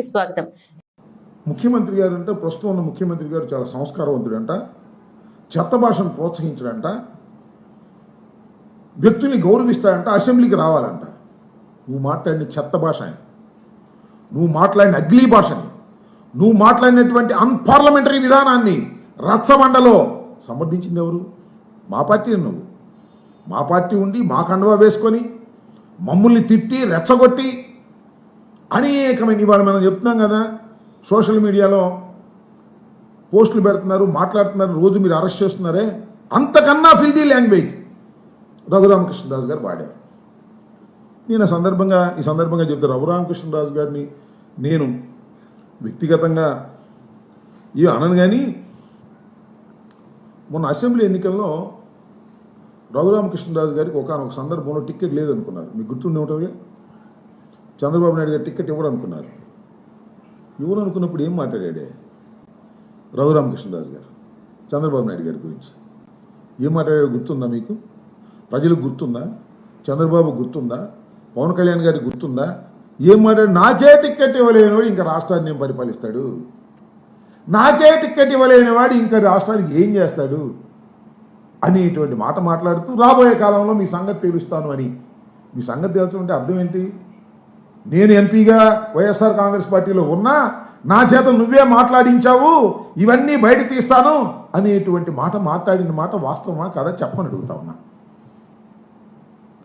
స్వాగతం. ముఖ్యమంత్రి గారు అంటే ప్రస్తుతం ఉన్న ముఖ్యమంత్రి గారు చాలా సంస్కారవంతుడంట చెత్త భాషను ప్రోత్సహించడంట వ్యక్తుల్ని గౌరవిస్తాడంట అసెంబ్లీకి రావాలంట. నువ్వు మాట్లాడిన చెత్త భాష నువ్వు మాట్లాడిన అగ్లీ భాషని నువ్వు మాట్లాడినటువంటి అన్పార్లమెంటరీ విధానాన్ని రచ్చబండలో సమర్థించింది ఎవరు? మా పార్టీ నువ్వు. మా పార్టీ ఉండి మా కండువా వేసుకొని మమ్మల్ని తిట్టి రెచ్చగొట్టి అనేకమైన ఇవాళ మనం చెప్తున్నాం కదా సోషల్ మీడియాలో పోస్టులు పెడుతున్నారు మాట్లాడుతున్నారు రోజు మీరు అరెస్ట్ చేస్తున్నారే? అంతకన్నా ఫిల్దీ లాంగ్వేజ్ రఘురామకృష్ణరాజు గారు వాడారు. నేను సందర్భంగా ఈ సందర్భంగా చెప్తే రఘురామకృష్ణరాజు గారిని నేను వ్యక్తిగతంగా ఇవి అనను కానీ మొన్న అసెంబ్లీ ఎన్నికల్లో రఘురామకృష్ణరాజు గారికి ఒకనొక సందర్భంలో టిక్కెట్ లేదనుకున్నారు. మీకు గుర్తుండే ఉంటుంది చంద్రబాబు నాయుడు గారు టికెట్ ఇవ్వడం అనుకున్నారు అనుకున్నప్పుడు ఏం మాట్లాడాడే? రఘురామకృష్ణరాజు గారు చంద్రబాబు నాయుడు గారి గురించి. ఏం మాట్లాడాడో గుర్తుందా మీకు? ప్రజలకు గుర్తుందా? చంద్రబాబు గుర్తుందా? పవన్ కళ్యాణ్ గారికి గుర్తుందా? ఏం మాట్లాడు నాకే టిక్కెట్ ఇవ్వలేనివాడు ఇంకా రాష్ట్రాన్ని ఏం పరిపాలిస్తాడు? నాకే టిక్కెట్ ఇవ్వలేనివాడు ఇంకా రాష్ట్రానికి ఏం చేస్తాడు? అనేటువంటి మాట మాట్లాడుతూ రాబోయే కాలంలో మీ సంగతి తెలుస్తాను అని. మీ సంగతి తెలుసుకుంటే అర్థం ఏంటి? నేను ఎంపీగా వైఎస్ఆర్ కాంగ్రెస్ పార్టీలో ఉన్నా నా చేత నువ్వే మాట్లాడించావు ఇవన్నీ బయట తీస్తాను అనేటువంటి మాట మాట్లాడిన మాట వాస్తవమా కదా చెప్పని అడుగుతా ఉన్నా.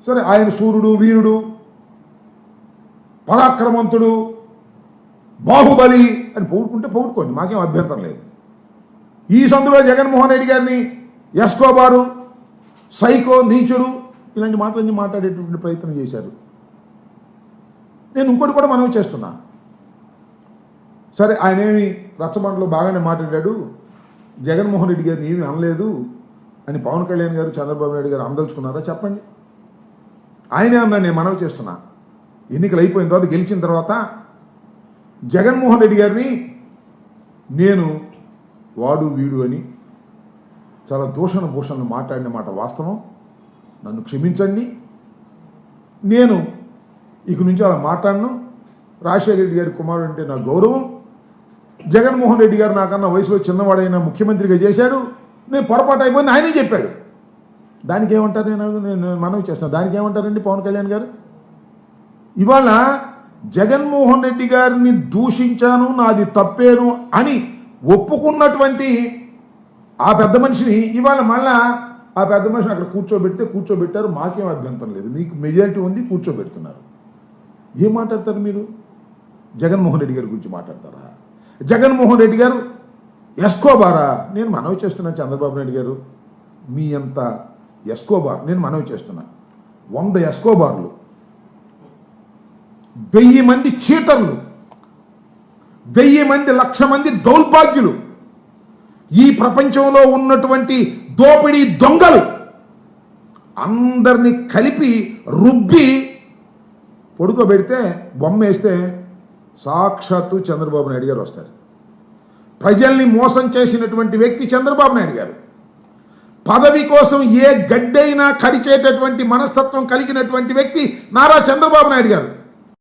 సరే ఆయన సూర్యుడు వీరుడు పరాక్రమంతుడు బాహుబలి అని పోగొట్టుకుంటే పోగొట్టుకోండి మాకేం అభ్యంతరం లేదు. ఈ సందులో జగన్మోహన్ రెడ్డి గారిని ఎస్కోబారు సైకో నీచుడు ఇలాంటి మాటలన్నీ మాట్లాడేటువంటి ప్రయత్నం చేశారు. నేను ఇంకోటి కూడా మనం చేస్తున్నా. సరే ఆయన ఏమి రచ్చబండలో బాగానే మాట్లాడాడు. జగన్మోహన్ రెడ్డి గారిని ఏమీ అనలేదు అని పవన్ కళ్యాణ్ గారు చంద్రబాబు నాయుడు గారు అందలుచుకున్నారా చెప్పండి. ఆయనే అన్నా నేను మనవి చేస్తున్నా. ఎన్నికలు అయిపోయిన తర్వాత గెలిచిన తర్వాత జగన్మోహన్ రెడ్డి గారిని నేను వాడు వీడు అని చాలా దూషణ భూషణలు మాట్లాడిన మాట వాస్తవం. నన్ను క్షమించండి. నేను ఇక నుంచి అలా మాట్లాడను. రాజశేఖర రెడ్డి గారి కుమారుడు అంటే నా గౌరవం. జగన్మోహన్ రెడ్డి గారు నాకన్నా వయసులో చిన్నవాడైన ముఖ్యమంత్రిగా చేశాడు. నేను పొరపాటు అయిపోయింది ఆయనే చెప్పాడు. దానికి ఏమంటారు నేను నేను మనవి చేస్తాను దానికి ఏమంటారండి పవన్ కళ్యాణ్ గారు? ఇవాళ జగన్మోహన్ రెడ్డి గారిని దూషించాను నాది తప్పేను అని ఒప్పుకున్నటువంటి ఆ పెద్ద మనిషిని ఇవాళ మళ్ళా ఆ పెద్ద మనిషిని అక్కడ కూర్చోబెడితే కూర్చోబెట్టారు. మాకేం అభ్యంతరం లేదు. మీకు మెజారిటీ ఉంది కూర్చోబెడుతున్నారు. ఏం మాట్లాడతారు మీరు? జగన్మోహన్ రెడ్డి గారి గురించి మాట్లాడతారా? జగన్మోహన్ రెడ్డి గారు ఎస్కోబారా? నేను మనవి చేస్తున్నాను చంద్రబాబు నాయుడు గారు. మీ అంత ఎస్కోబార్. నేను మనవి చేస్తున్నా. వంద ఎస్కోబార్లు. వెయ్యి మంది చీటర్లు. వెయ్యి మంది లక్ష మంది దౌర్భాగ్యులు. ఈ ప్రపంచంలో ఉన్నటువంటి దోపిడీ దొంగలు. అందరినీ కలిపి రుబ్బి పొడుకోబెడితే బొమ్మ వేస్తే సాక్షాత్తు చంద్రబాబు నాయుడు గారు వస్తారు. ప్రజల్ని మోసం చేసినటువంటి వ్యక్తి చంద్రబాబు నాయుడు గారు. పదవి కోసం ఏ గడ్డైనా కరిచేటటువంటి మనస్తత్వం కలిగినటువంటి వ్యక్తి నారా చంద్రబాబు నాయుడు గారు.